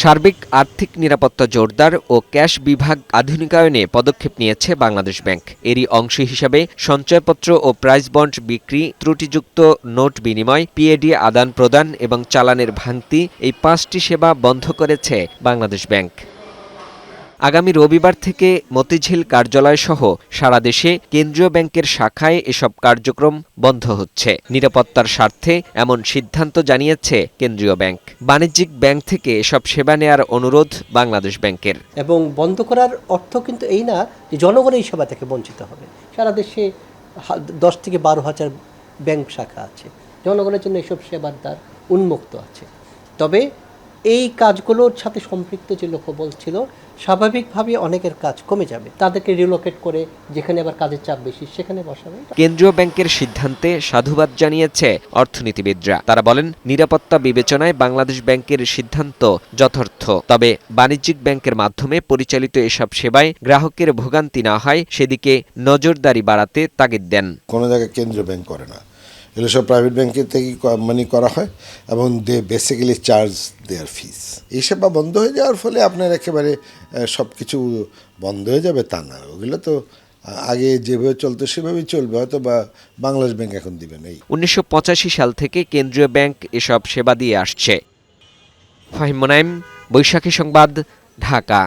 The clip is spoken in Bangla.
সার্বিক আর্থিক নিরাপত্তা জোরদার ও ক্যাশ বিভাগ আধুনিকায়নে পদক্ষেপ নিয়েছে বাংলাদেশ ব্যাংক। এরই অংশ হিসাবে সঞ্চয়পত্র ও প্রাইস বন্ড বিক্রি, ত্রুটিযুক্ত নোট বিনিময় পিএডি আদান প্রদান এবং চালানের ভাঙতি এই পাঁচটি সেবা বন্ধ করেছে বাংলাদেশ ব্যাংক। আগামী রবিবার থেকে মতিঝিল কার্যালয়সহ সারা দেশে কেন্দ্রীয় ব্যাংকের শাখায় এসব কার্যক্রম বন্ধ হচ্ছে। নিরাপত্তার স্বার্থে এমন সিদ্ধান্ত জানিয়েছে কেন্দ্রীয় ব্যাংক। বাণিজ্যিক ব্যাংক থেকে এসব সেবা নেয়ার অনুরোধ বাংলাদেশ ব্যাংকের। এবং বন্ধ করার অর্থ কিন্তু এই না যে জনগণ এই সেবা থেকে বঞ্চিত হবে। সারা দেশে দশ থেকে বারো হাজার ব্যাংক শাখা আছে। জনগণের জন্য এসব সেবার দ্বার উন্মুক্ত আছে। তবে এই কাজগুলোর সাথে সম্পৃক্ত যে লোকবল ছিল স্বাভাবিকভাবে অনেকের কাজ কমে যাবে। তাদেরকে রিলোকেট করে যেখানে আবার কাজের চাপ বেশি সেখানে বসাবে। কেন্দ্রীয় ব্যাংকের সিদ্ধান্তে সাধুবাদ জানিয়েছে অর্থনীতিবিদরা। তারা বলেন নিরাপত্তা বিবেচনায় বাংলাদেশ ব্যাংকের সিদ্ধান্ত যথার্থ। তবে বাণিজ্যিক ব্যাংকের মাধ্যমে পরিচালিত এসব সেবায় গ্রাহকের ভোগান্তি না হয় সেদিকে নজরদারি বাড়াতে তাগিদ দেন। কোনো জায়গায় কেন্দ্রীয় ব্যাংক করে না। এগুলো সব প্রাইভেট ব্যাংকের থেকেই মানি করা হয় এবং দে বেসিক্যালি চার্জ দেয়ার ফিস এই সেবা বন্ধ হয়ে যাওয়ার ফলে আপনার একেবারে সব কিছু বন্ধ হয়ে যাবে তা না। ওগুলো তো আগে যেভাবে চলতো সেভাবেই চলবে। হয়তো বা বাংলাদেশ ব্যাংক এখন দিবে না উনিশশো সাল থেকে কেন্দ্রীয় ব্যাংক এসব সেবা দিয়ে আসছে। ফাহিম মোনায়েম, বৈশাখী সংবাদ, ঢাকা।